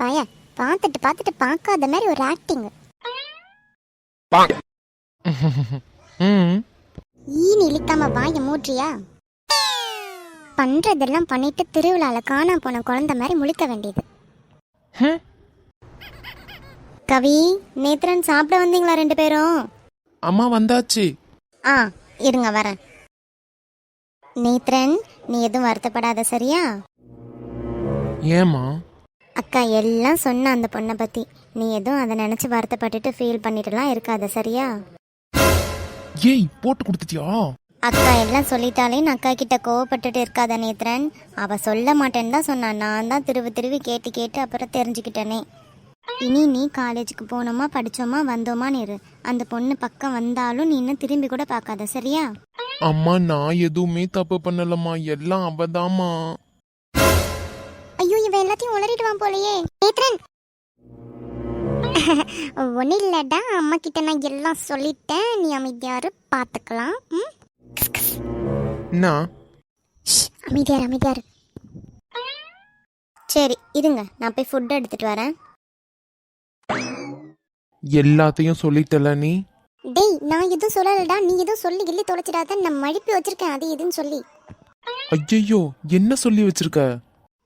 பய பார்த்துட்டு பார்த்துட்டு பார்க்காத மாதிரி ஒரு ஆக்டிங் ஈனி இழிக்காம வாய மூட்றியா? பண்றதெல்லாம் பண்ணிட்டு திருவிழால காணா போன குழந்தை மாதிரி முழிக்க வேண்டியது. கவி நேத்ரன் சாப்பிட வந்தீங்களா ரெண்டு பேரும்? அம்மா வந்தாச்சு. ஆ இருங்க வரேன். நேத்ரன் நீ எதுவும் வருத்தப்படாத சரியா? ஏம்மா? அக்கா எல்லாம் சொன்ன அந்த பொண்ணை பத்தி. நீ எதுவும் அதை நினைச்சு வருத்தப்பட்டுட்டு ஃபீல் பண்ணிட்டுலாம் இருக்காத சரியா? ஏய் போட்டு கொடுத்துட்டியா? அக்கா எல்லாம் சொல்லிட்டாலே நான் அக்கா கிட்ட கோவப்பட்டுட்டு இருக்காத நேத்ரன். அவ சொல்ல மாட்டேன்னு தான் சொன்னா. நான் தான் திருவி திருவி கேட்டு கேட்டு அப்புறம் தெரிஞ்சுக்கிட்டேனே. இனி நீ காலேஜுக்கு போனோமா படிச்சோமா வந்தோமான்னு இரு அந்த பொண்ணு பக்கம் வந்தாலும் நீ இன்னும் திரும்பி கூட பார்க்காத சரியா? அம்மா நான் எதுவுமே தப்பு பண்ணலம்மா. எல்லாம் அவதாம்மா. எல்லாத்தையும் உளறிடுவான் போலயே. நேத்ரன் ஒன்றும் இல்லடா அம்மா கிட்ட நான் எல்லாம் சொல்லிட்டேன். நீ அமைதியாரு பார்த்துக்கலாம் ம்? நான் அமைதியாரு அமைதியாரு சரி இருங்க. நான் போய் ஃபுட் எடுத்துட்டு வரேன். எல்லாத்தையும் சொல்லிட்டல நீ? டேய் நான் எதுவும் சொல்லலடா. நீ எதுவும் சொல்லி கிள்ளி தொலைச்சிடாத. நான் மழுப்பி வச்சிருக்கேன் அது இதுன்னு சொல்லி. ஐயையோ என்ன சொல்லி வச்சிருக்க?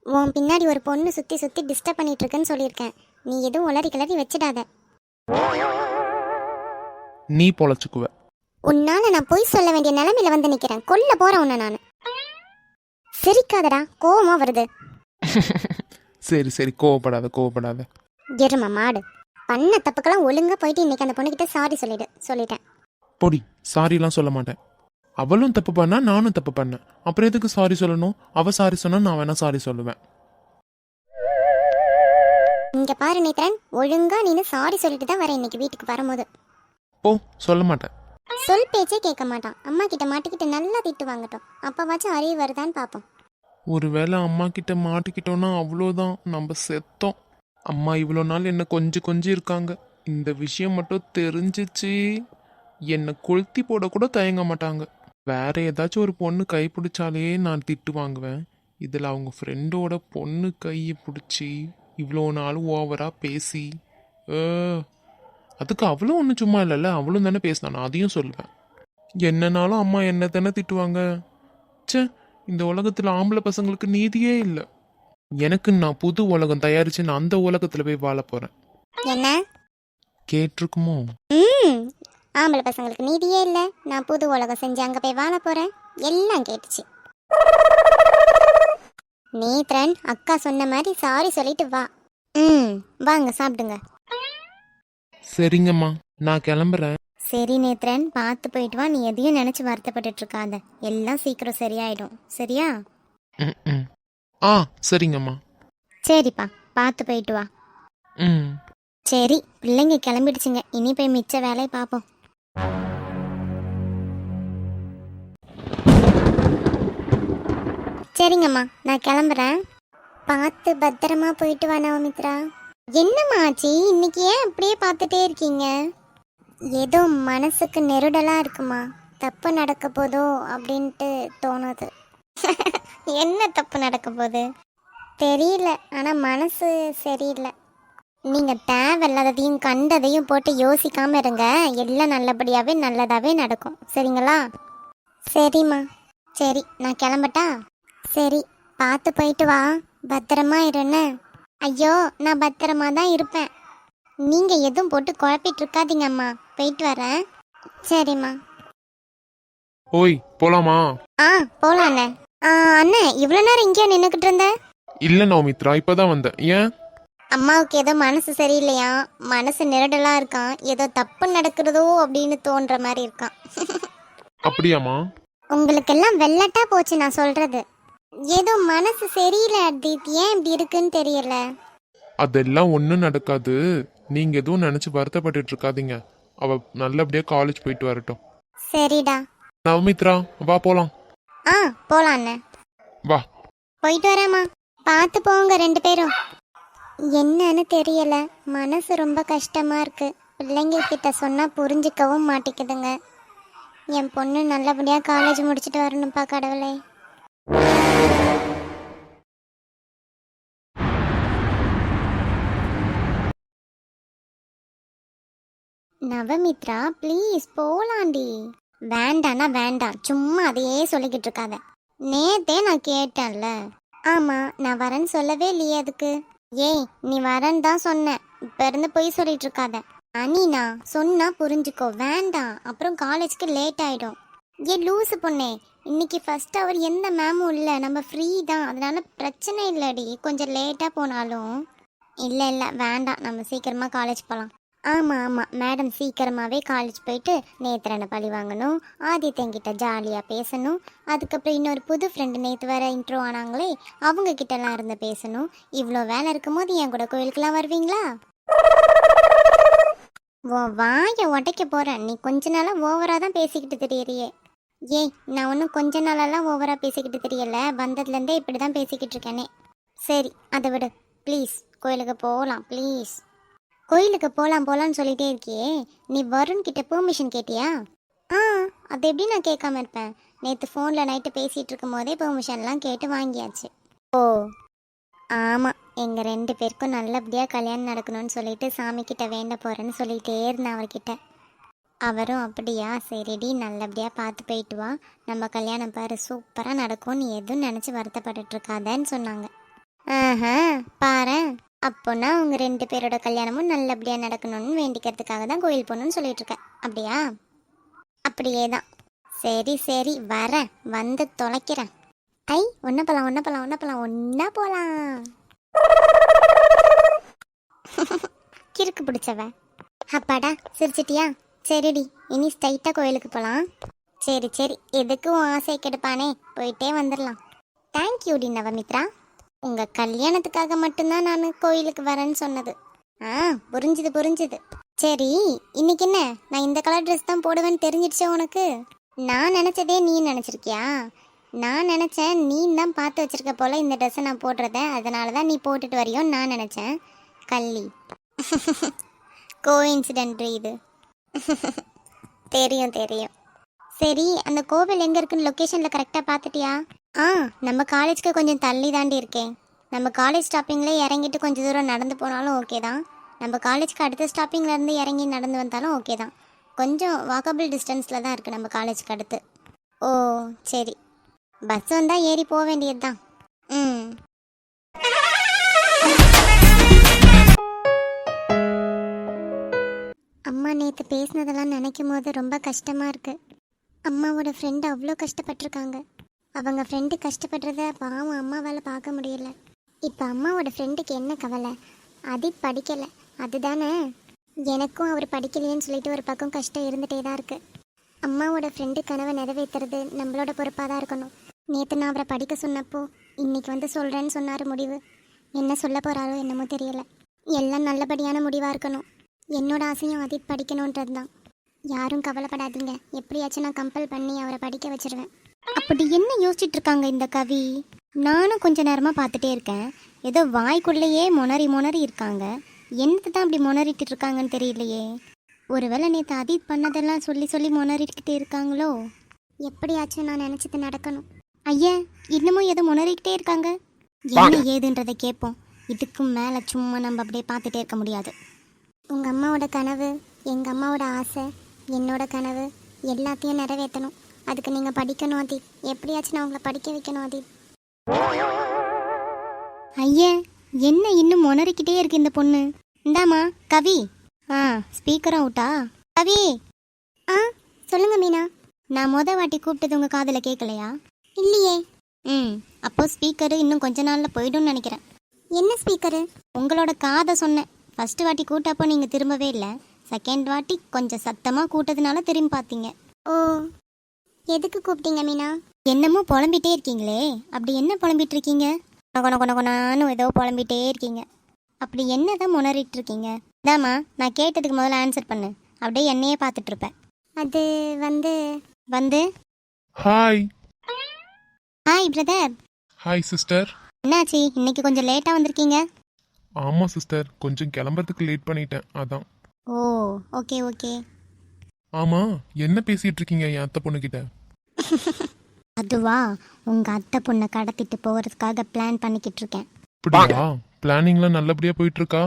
உன் பின்னாடி ஒரு பொண்ணு சுத்தி சுத்தி டிஸ்டர்ப் பண்ணிட்டு இருக்குன்னு சொல்லியிருக்கேன். நீ எதுவும் உளறி கிளறி வச்சிடாத. நீ பொழைச்சுக்குவ. உன்னால நான் பொய் சொல்ல வேண்டிய நிலைமையில வந்து நிக்கிறேன். கொல்ல போறேன் உன்னை நான். சிரிக்காதடா கோவமா வருது. சரி சரி கோவப்படாத கோவப்படாத. எருமா மாடு. பண்ண தப்புக்கெல்லாம் ஒழுங்கா போயிட்டு இன்னைக்கு அந்த பொண்ணுகிட்ட சாரி சொல்லிடு சொல்லிட்டேன். பொடி சாரிலாம் சொல்ல மாட்டேன். அவளும் தப்பு பண்ணா நானும் தப்பு பண்ணேன். அப்புறம் எதுக்கு சாரி சொல்லணும்? அவ சாரி சொன்னா நான் வேணா சாரி சொல்லுவேன். இங்க பாரு நேத்ரன் ஒழுங்கா நீனு சாரி சொல்லிட்டு தான் வரேன் இன்னைக்கு வீட்டுக்கு வரும்போது. போ சொல்ல மாட்டேன். சொல் பேச்சே கேட்க மாட்டான். அம்மா கிட்ட மாட்டிக்கிட்டு நல்லா திட்டு வாங்கட்டும். அப்பவாச்சும் அறிவு வருதான்னு பார்ப்போம் ஒருவேளை அம்மா கிட்ட மாட்டிக்கிட்டோன்னா அவ்வளோதான். நம்ம செத்தோம். அம்மா இவ்வளோ நாள் என்னை கொஞ்சம் கொஞ்சம் இருக்காங்க. இந்த விஷயம் மட்டும் தெரிஞ்சிச்சு. என்னை கொளுத்தி போட கூட தயங்க மாட்டாங்க. வேற ஏதாச்சும் ஒரு பொண்ணு கை பிடிச்சாலே நான் திட்டு வாங்குவேன். இதில் அவங்க ஃப்ரெண்டோட பொண்ணு கையை பிடிச்சி இவ்வளோ நாள் ஓவராக பேசி அதுக்கு அவளும் ஒன்றும் சும்மா இல்லைல்ல அவளும் தானே பேசினா நான் அதையும் சொல்லுவேன் என்னனாலும் அம்மா என்ன தானே திட்டுவாங்க. ச்சே இந்த உலகத்துல ஆம்பளை பசங்களுக்கு நீதியே இல்லை. எனக்கு நான் புது உலகம் தயாரிச்சு நான் அந்த உலகத்துல போய் வாழ போறேன். என்ன? கேட்டிருக்குமோ? ஆம்பளை பசங்களுக்கு நீதியே இல்லை. நான் புது உலகம் செஞ்சு அங்கே போய் வாழ போகிறேன் எல்லாம் கேட்டுச்சு. நேத்ரன் அக்கா சொன்ன மாதிரி சாரி சொல்லிட்டு வா. ம் வாங்க சாப்பிடுங்க. சரிங்கம்மா நான் கிளம்புறேன். சரி நேத்ரன் பார்த்து போயிட்டு வா. நீ எதையும் நினச்சி வருத்தப்பட்டுட்டு இருக்காத. எல்லாம் சீக்கிரம் சரியாயிடும். சரியா? ம், ம். ஆ சரிங்கம்மா. சரிப்பா பார்த்து போயிட்டு வா. ம். சரி பிள்ளைங்க கிளம்பிடுச்சுங்க. இனி போய் மிச்ச வேலையை பார்ப்போம். சரிங்கம்மா நான் கிளம்புறேன். பார்த்து பத்திரமா போயிட்டு வா நவமித்ரா. என்னம்மா ஆச்சு இன்னைக்கு ஏன் அப்படியே பார்த்துட்டே இருக்கீங்க? ஏதோ மனசுக்கு நெருடலாக இருக்குமா? தப்பு நடக்க போதோ அப்படின்ட்டு தோணுது. என்ன தப்பு நடக்க போகுது? தெரியல ஆனால் மனசு சரியில்லை. நீங்க தேவையில்லாததையும் கண்டதையும் போட்டு யோசிக்காம இருங்க. எல்லாம் நல்லபடியாவே நல்லதாவே நடக்கும். சரிங்களா? சரிம்மா. சரி நான் கிளம்பட்டா? சரி பார்த்து போயிட்டு வா. பத்திரமா இருன்னு. ஐயோ நான் பத்திரமா தான் இருப்பேன். நீங்க எதுவும் போட்டு குழப்பிட்டு இருக்காதீங்க அம்மா போயிட்டு வரேன். சரிம்மா. ஓய் போலாமா? ஆ போலாம் அண்ணே. ஆ, அண்ணே இவ்வளோ நேரம் இங்கேயே நின்றுக்கிட்டு இருந்த? இல்ல நவமித்ரா இப்பதான் வந்தேன். ஏன்? அம்மாவுக்கு ஏதோ மனசு சரியில்லையா? மனசு நிரடலா இருக்கான். ஏதோ தப்பு நடக்கிறதோ அப்படின்னு தோன்ற மாதிரி இருக்கான். அப்படியாம்மா? உங்களுக்கெல்லாம் வெள்ளட்டா போச்சு நான் சொல்றது. ஏதோ மனசு சரியில்லை அர்த்தீப் ஏன் இப்படி இருக்குன்னு தெரியல. அதெல்லாம் ஒன்றும் நடக்காது. நீங்க எதுவும் நினைச்சு வருத்தப்பட்டுட்டு இருக்காதீங்க. அவ நல்லபடியா காலேஜ் போயிட்டு வரட்டும். சரிடா. நவமித்ரா வா போலாம். ஆ போலாம் வா. போயிட்டு வரேம்மா. பார்த்து போங்க ரெண்டு பேரும். என்னன்னு தெரியல. மனசு ரொம்ப கஷ்டமாக இருக்குது பிள்ளைங்க கிட்ட சொன்னால் புரிஞ்சிக்கவும் மாட்டேங்குதுங்க. என் பொண்ணு நல்லபடியாக காலேஜ் முடிச்சுட்டு வரணும்ப்பா கடவுளே. நவமித்ரா ப்ளீஸ் போலாண்டி. வேண்டானா வேண்டாம். சும்மா அதையே சொல்லிக்கிட்டு இருக்காத. நேத்தே நான் கேட்டேன்ல. ஆமாம் நான் வரேன்னு சொல்லவே இல்லையே அதுக்கு. ஏய் நீ வரேன்னு தான் சொன்னேன். இப்ப இருந்து போய் சொல்லிட்டு இருக்காத. அனினா சொன்னா புரிஞ்சுக்கோ. வேண்டாம் அப்புறம் காலேஜ்க்கு லேட் ஆயிடும். ஏ லூசு பொண்ணே. இன்னைக்கு ஃபர்ஸ்ட் அவர் எந்த மேமும் இல்லை. நம்ம ஃப்ரீ தான். அதனால பிரச்சனை இல்லடி. கொஞ்சம் லேட்டாக போனாலும். இல்லை இல்லை. வேண்டாம். நம்ம சீக்கிரமாக காலேஜ் போகலாம் ஆமாம் ஆமாம் மேடம் சீக்கிரமாகவே காலேஜ் போயிட்டு நேத்திரனை பழி வாங்கணும். ஆதித்யங்கிட்ட ஜாலியாக பேசணும். அதுக்கப்புறம் இன்னொரு புது ஃப்ரெண்டு நேற்று வேற இன்ட்ரோ ஆனாங்களே அவங்க கிட்டலாம் இருந்து பேசணும். இவ்வளோ வேலை இருக்கும்போது என் கூட கோயிலுக்கெல்லாம் வருவீங்களா? ஓ வாய உடைக்க போகிறேன் நீ கொஞ்ச நாளாக ஓவராக தான் பேசிக்கிட்டு தெரியறியே. ஏய் நான் ஒன்றும் கொஞ்ச நாளெல்லாம் ஓவராக பேசிக்கிட்டு தெரியல. வந்ததுலேருந்தே இப்படி தான் பேசிக்கிட்டு இருக்கேனே. சரி அதை விடு. ப்ளீஸ் கோயிலுக்கு போகலாம். ப்ளீஸ் கோயிலுக்கு போகலாம் போகலான்னு சொல்லிட்டே இருக்கியே. நீ வருண் கிட்ட பெர்மிஷன் கேட்டியா? ஆ அது எப்படி நான் கேட்காம இருப்பேன்? நேற்று ஃபோனில் நைட்டு பேசிகிட்டு இருக்கும் போதே பெர்மிஷன்லாம் கேட்டு வாங்கியாச்சு. ஓ ஆமாம் எங்கள் ரெண்டு பேருக்கும் நல்லபடியாக கல்யாணம் நடக்கணும்னு சொல்லிட்டு சாமி கிட்ட வேண்ட போகிறேன்னு சொல்லிகிட்டே இருந்தேன் அவர்கிட்ட. அவரும் அப்படியா? சரிடி நல்லபடியாக பார்த்து போயிட்டு வா. நம்ம கல்யாணம் பாரு சூப்பராக நடக்கும்னு எதுவும் நினச்சி வருத்தப்பட்டுருக்காதேன்னு சொன்னாங்க. ஆஹா பாரு அப்போனா உங்கள் ரெண்டு பேரோட கல்யாணமும் நல்லபடியாக நடக்கணும்னு வேண்டிக்கிறதுக்காக தான் கோயில் போகணும்னு சொல்லிட்டுருக்கேன். அப்படியா? அப்படியே தான். சரி சரி வரேன். வந்து தொலைக்கிறேன். ஐ ஒன்றா போகலாம் ஒன்ன போகலாம் ஒன்றா போகலாம் ஒன்றா போகலாம் கிறுக்கு பிடிச்சவ. அப்பாடா சிரிச்சிட்டியா? சரிடி இனி ஸ்ட்ரைட்டாக கோயிலுக்கு போகலாம் சரி சரி எதுக்கும் ஆசை கெடுப்பானே? போயிட்டே வந்துடலாம் தேங்க்யூடி நவமித்ரா. உங்கள் கல்யாணத்துக்காக மட்டும்தான் நான் கோயிலுக்கு வரேன்னு சொன்னது. ஆ புரிஞ்சுது புரிஞ்சுது. சரி இன்னைக்கு என்ன? நான் இந்த கலர் ட்ரெஸ் தான் போடுவேன்னு தெரிஞ்சிடுச்சே உனக்கு? நான் நினச்சதே நீ நினச்சிருக்கியா? நான் நினச்சேன் நீ தான் பார்த்து வச்சிருக்க போல இந்த ட்ரெஸ்ஸை நான் போடுறத. அதனால தான் நீ போட்டுட்டு வரியோன்னு நான் நினச்சேன். கள்ளி. கோ இது. தெரியும் தெரியும். சரி அந்த கோவில் எங்கே இருக்குன்னு லொக்கேஷனில் கரெக்டாக பார்த்துட்டியா? ஆ நம்ம காலேஜ்க்கு கொஞ்சம் தள்ளி தாண்டி இருக்கேன். நம்ம காலேஜ் ஸ்டாப்பிங்கில் இறங்கிட்டு கொஞ்சம் தூரம் நடந்து போனாலும் ஓகே தான். நம்ம காலேஜ்க்கு அடுத்த ஸ்டாப்பிங்லேருந்து இறங்கி நடந்து வந்தாலும் ஓகே தான். கொஞ்சம் வாக்கபிள் டிஸ்டன்ஸில் தான் இருக்குது நம்ம காலேஜ்க்கு அடுத்து. ஓ சரி. பஸ் வந்தால் ஏறி போக வேண்டியது தான். ம். அம்மா நேற்று பேசினதெல்லாம் நினைக்கும் போது ரொம்ப கஷ்டமாக இருக்குது அம்மாவோட ஃப்ரெண்டு அவ்வளோ கஷ்டப்பட்டிருக்காங்க. அவங்க ஃப்ரெண்டு கஷ்டப்படுறத பாவம் அம்மாவால் பார்க்க முடியல. இப்போ அம்மாவோட ஃப்ரெண்டுக்கு என்ன கவலை? அது படிக்கலை. அதுதானே? எனக்கும் அவர் படிக்கலையேன்னு சொல்லிட்டு ஒரு பக்கம் கஷ்டம் இருந்துகிட்டே தான் இருக்குது அம்மாவோட ஃப்ரெண்டு கனவை நிறைவேற்றுறது நம்மளோட பொறுப்பாக தான் இருக்கணும். நேற்று நான் அவரை படிக்க சொன்னப்போ இன்னைக்கு வந்து சொல்கிறேன்னு சொன்னார் முடிவு. என்ன சொல்ல போகிறாரோ என்னமோ தெரியலை. எல்லாம் நல்லபடியான முடிவாக இருக்கணும். என்னோட ஆசையும் அதித் படிக்கணுன்றது தான் யாரும் கவலைப்படாதீங்க. எப்படியாச்சும் நான் கம்பல் பண்ணி அவரை படிக்க வச்சிருவேன். அப்படி என்ன யோசிச்சுட்டு இருக்காங்க இந்த கவி? நானும் கொஞ்ச நேரமா பார்த்துட்டே இருக்கேன். ஏதோ வாய்க்குள்ளேயே மொனரி மொனரி இருக்காங்க. என்னத்தை தான் அப்படி மொனரிட்டு இருக்காங்கன்னு தெரியலையே. ஒருவேளை நேற்று அதித் பண்ணதெல்லாம் சொல்லி சொல்லி மொனரிக்கிட்டே இருக்காங்களோ? எப்படியாச்சும் நான் நினச்சது நடக்கணும். ஐயா இன்னமும் ஏதோ முனறிக்கிட்டே இருக்காங்க? என்ன ஏதுன்றதை கேட்போம். இதுக்கும் மேலே சும்மா நம்ம அப்படியே பார்த்துட்டே இருக்க முடியாது. உங்கள் அம்மாவோட கனவு எங்கள் அம்மாவோட ஆசை என்னோட கனவு எல்லாத்தையும் நிறைவேற்றணும். அதுக்கு நீங்கள் படிக்கணும் அதி. எப்படியாச்சும் நான் உங்களை படிக்க வைக்கணும் அதி. ஐயா என்ன இன்னும் முனறிக்கிட்டே இருக்கு இந்த பொண்ணு? இந்தாம்மா கவி. ஆ ஸ்பீக்கரும் அவுட்டா கவி. ஆ சொல்லுங்க மீனா. நான் முத வாட்டி கூப்பிட்டது உங்கள் காதில் கேட்கலையா? இல்லையே. ம் அப்போ ஸ்பீக்கரு இன்னும் கொஞ்ச நாளில் போயிடும்னு நினைக்கிறேன். என்ன ஸ்பீக்கரு உங்களோட காதை சொன்னேன். ஃபர்ஸ்ட் வாட்டி கூட்டப்போ நீங்கள் திரும்பவே இல்லை. செகண்ட் வாட்டி கொஞ்சம் சத்தமாக கூட்டதுனால திரும்பி பார்த்தீங்க. ஓ. எதுக்கு கூப்பிட்டீங்க மீனா? என்னமோ புலம்பிட்டே இருக்கீங்களே. அப்படி என்ன புலம்பிட்டு இருக்கீங்க கொன கொன கொனான்னு ஏதோ புலம்பிட்டே இருக்கீங்க. அப்படி என்னதான் முனறிட்டு இருக்கீங்க இதாம்மா நான் கேட்டதுக்கு முதல்ல ஆன்சர் பண்ணு. அப்படியே என்னையே பார்த்துட்டு இருப்பேன் அது வந்து வந்து? Hi hi brother hi sister என்னாச்சு? இன்னைக்கு கொஞ்சம் லேட்டாக வந்திருக்கீங்க? ஆமாம் சிஸ்டர் கொஞ்சம் கிளம்புறதுக்கு லேட் பண்ணிட்டேன் அதான். ஓ ஓகே ஓகே ஆமாம் என்ன பேசிட்டு இருக்கீங்க என் அத்தை பொண்ணுக்கிட்ட அதுவா உங்க அத்தை பொண்ணை கடத்திட்டு போகிறதுக்காக பிளான் பண்ணிக்கிட்டு இருக்கேன். அப்படியா? பிளானிங்லாம் நல்லபடியாக போயிட்டு இருக்கா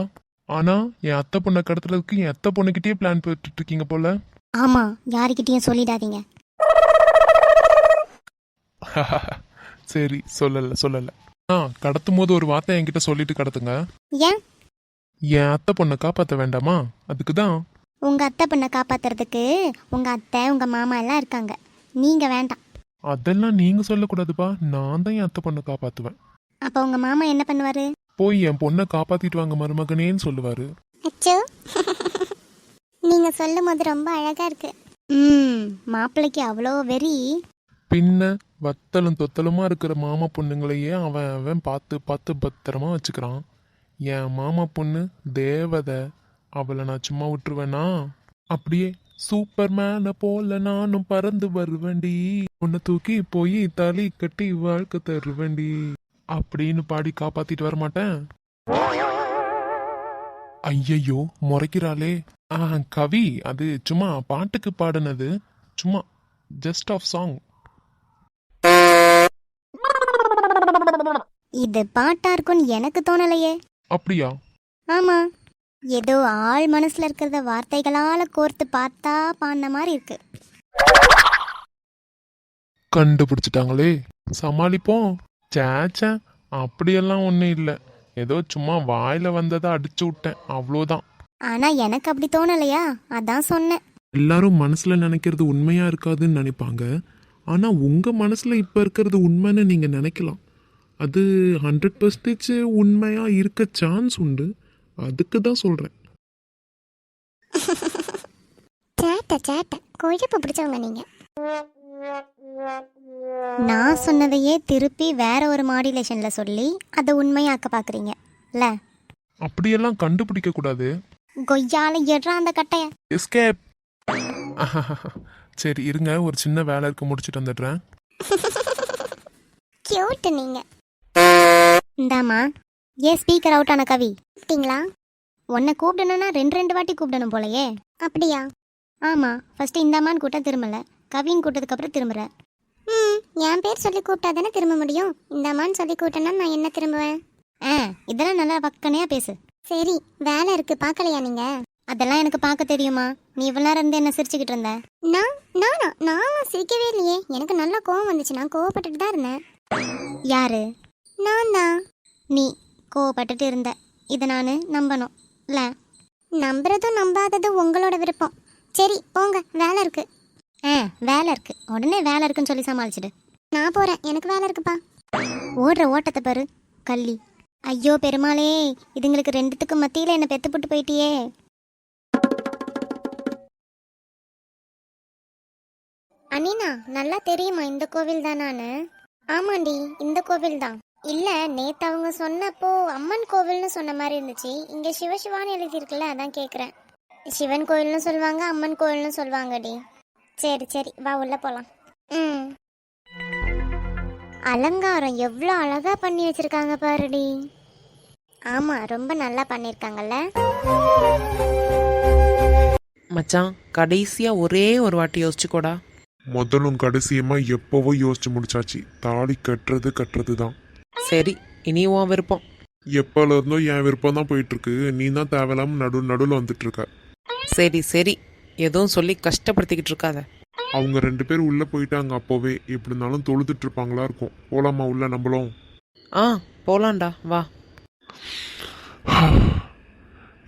ஆனா என் அத்தை பொண்ணை கடத்துறதுக்கு என் அத்தை பொண்ணுகிட்டயே பிளான் போட்டுட்டு இருக்கீங்க போல. ஆமா யாருக்கிட்டயும் சொல்லிடாதீங்க. சரி சொல்லல சொல்லல. ஆ கடத்தும் போது ஒரு வார்த்தை என்கிட்ட சொல்லிட்டு கடத்துங்க. ஏன்? என் அத்தை பொண்ணை காப்பாத்த வேண்டாமா? அதுக்கு தான். உங்க அத்தை பொண்ணை காப்பாத்துறதுக்கு உங்க அத்தை உங்க மாமா எல்லாம் இருக்காங்க. நீங்க வேண்டாம். அதெல்லாம் நீங்க சொல்லக்கூடாதுப்பா. நான் தான் என் அத்தை பொண்ணை காப்பாத்துவேன். அப்ப உங்க மாமா என்ன பண்ணுவாரு? போய் என் பொண்ணை காப்பாத்திட்டு வாங்க மருமகனேன்னு சொல்லுவாரு. அச்சோ. நீங்க சொல்லும் போது ரொம்ப அழகா இருக்கு. ம் மாப்பிள்ளைக்கு அவ்வளோ வெறி. பின்ன வத்தலும் தொத்தலுமா இருக்கிற மாமா பொண்ணுங்களையே அவன் அவன் பார்த்து பார்த்து பத்திரமா வச்சுக்கிறான். என் மாமா பொண்ணு தேவதை. அவளை நான் சும்மா விட்டுருவேனா? அப்படியே சூப்பர் மேன போல நானும் பறந்து வருவேண்டி உன்னை தூக்கி போய் தலி கட்டி வாழ்க்கை தருவேண்டி அப்படின்னு பாடி காப்பாத்திட்டு வர மாட்டேன் ஐயையோ முறைக்கிறாளே. ஆ கவி அது சும்மா பாட்டுக்கு பாடினது. சும்மா ஜஸ்ட் ஆஃப் சாங் இது பாட்டா இருக்கும்னு எனக்கு தோணலையே. அப்படியா? ஆமா. ஏதோ ஆள் மனசுல இருக்கிறத வார்த்தைகளால கோர்த்து பார்த்தா பாடின மாதிரி இருக்கு. கண்டுபிடிச்சிட்டாங்களே. சமாளிப்போம். சேச்சே அப்படியெல்லாம் ஒன்றும் இல்லை. ஏதோ சும்மா வாயில வந்ததை அடிச்சு விட்டேன். அவ்வளோதான். ஆனா எனக்கு அப்படி தோணலையா? அதான் சொன்னேன். எல்லாரும் மனசுல நினைக்கிறது உண்மையா இருக்காதுன்னு நினைப்பாங்க. ஆனா உங்க மனசுல இப்ப இருக்கிறது உண்மைன்னு நீங்க நினைக்கலாம். அது ஹண்ட்ரட் பர்சன்டேஜ் உண்மையா இருக்க சான்ஸ் உண்டு. அதுக்கு தான் சொல்றேன். சேட்டை சேட்டை. கொழுப்பு பிடிச்சவங்க நீங்க. நான் சொன்னதையே திருப்பி வேற ஒரு மாடுலேஷன்ல சொல்லி அதை உண்மையாக்க பாக்குறீங்க. இல்ல அப்படியெல்லாம் கண்டுபிடிக்க கூடாது. கொய்யால எட்றா அந்த கட்டைய. எஸ்கேப் சரி இருங்க. ஒரு சின்ன வேலை இருக்கு. முடிச்சுட்டு வந்துடுறேன். கியூட் நீங்க. இந்தாமா ஏன் ஸ்பீக்கர் அவுட் ஆன கவி? அப்படிங்களா? உன்னை கூப்பிடணும்னா ரெண்டு ரெண்டு வாட்டி கூப்பிடணும் போலயே. அப்படியா? ஆமா ஃபர்ஸ்ட் இந்தாமான்னு கூட்ட திரும்பல. கவின்னு கூட்டதுக்கு அப்புறம் திரும்புற. ம் என் பேர் சொல்லி கூப்பிட்டா தானே திரும்ப முடியும்? இந்தாமான்னு சொல்லி கூட்டனா நான் என்ன திரும்புவேன்? ஆ இதெல்லாம் நல்லா பக்கனையா பேசு. சரி வேலை இருக்கு பார்க்கலையா நீங்க? அதெல்லாம் எனக்கு பார்க்க தெரியுமா? நீ இவ்வளவு நேரம் இருந்து என்ன சிரிச்சுக்கிட்டு இருந்த? நான் நானா? நான் சிரிக்கவே இல்லையே. எனக்கு நல்லா கோவம் வந்துச்சு. நான் கோவப்பட்டுட்டு தான் இருந்தேன். யாரு? நான் தான் நீ கோவப்பட்டுட்டு இருந்த இதை நான் நம்பணும் இல்லை? நம்புறதும் நம்பாததும் உங்களோட விருப்பம். சரி போங்க வேலை இருக்கு. ஆ வேலை இருக்கு. உடனே வேலை இருக்குன்னு சொல்லி சமாளிச்சிடு. நான் போறேன். எனக்கு வேலை இருக்குப்பா. ஓடுற ஓட்டத்தை பாரு கள்ளி. ஐயோ பெருமாளே இதுங்களுக்கு ரெண்டுத்துக்கும் மத்தியில் என்னை பெத்து போட்டு போயிட்டியே. அனினா நல்லா தெரியுமா இந்த கோவில் தான் நான்? ஆமாண்டி இந்த கோவில் தான் இல்ல நேத்து அவங்க சொன்னப்போ அம்மன் கோவில்னு சொன்ன மாதிரி இருந்துச்சு. இங்க சிவசிவான்னு எழுதியிருக்குல்ல அதான் கேக்குறேன். சிவன் கோவில்னு சொல்லுவாங்க அம்மன் கோவில்னு சொல்லுவாங்கடி. சரி சரி வா உள்ள போலாம். ம். அலங்காரம் எவ்வளோ அழகா பண்ணி வச்சிருக்காங்க பாருடி. ஆமா ரொம்ப நல்லா பண்ணிருக்காங்கல்ல. மச்சான் கடைசியா ஒரே ஒரு வாட்டி யோசிச்சுக்கோடா. முதலும் கடைசியமா எப்பவோ யோசிச்சு முடிச்சாச்சு. தாலி கட்டுறது கட்டுறது தான் சரி இனி உன் விருப்பம். எப்பல இருந்தோ என் விருப்பம் தான் போயிட்டு இருக்கு நீ தான் தேவையில்லாம நடு நடுவில் வந்துட்டு இருக்க சரி சரி. எதுவும் சொல்லி கஷ்டப்படுத்திக்கிட்டு இருக்காத. அவங்க ரெண்டு பேரும் உள்ள போயிட்டாங்க அப்போவே. எப்படி இருந்தாலும் தொழுதுட்டு இருப்பாங்களா இருக்கும். போலாமா உள்ள நம்மளும்? ஆ போலாம்டா வா.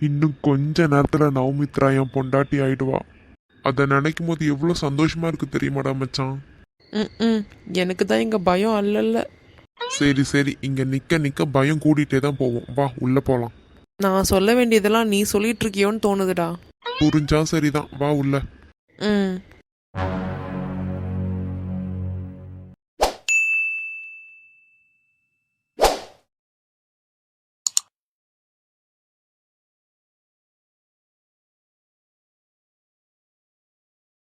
இன்னும் கொஞ்ச நேரத்துல நவமித்ரா என் பொண்டாட்டி ஆயிடுவா. அதை நினைக்கும் போது எவ்வளவு சந்தோஷமா இருக்கு தெரியுமாடா மச்சான்? ம் ம் எனக்கு தான் இங்கே பயம் அல்லல்ல. சரி சரி. இங்க நிக்க நிக்க பயம் கூடிட்டே தான் போவோம். வா உள்ள போலாம். நான் சொல்ல வேண்டியதெல்லாம் நீ சொல்லிட்டு இருக்கியோன்னு தோணுதுடா. புரிஞ்சா சரிதான். வா உள்ள. ம்.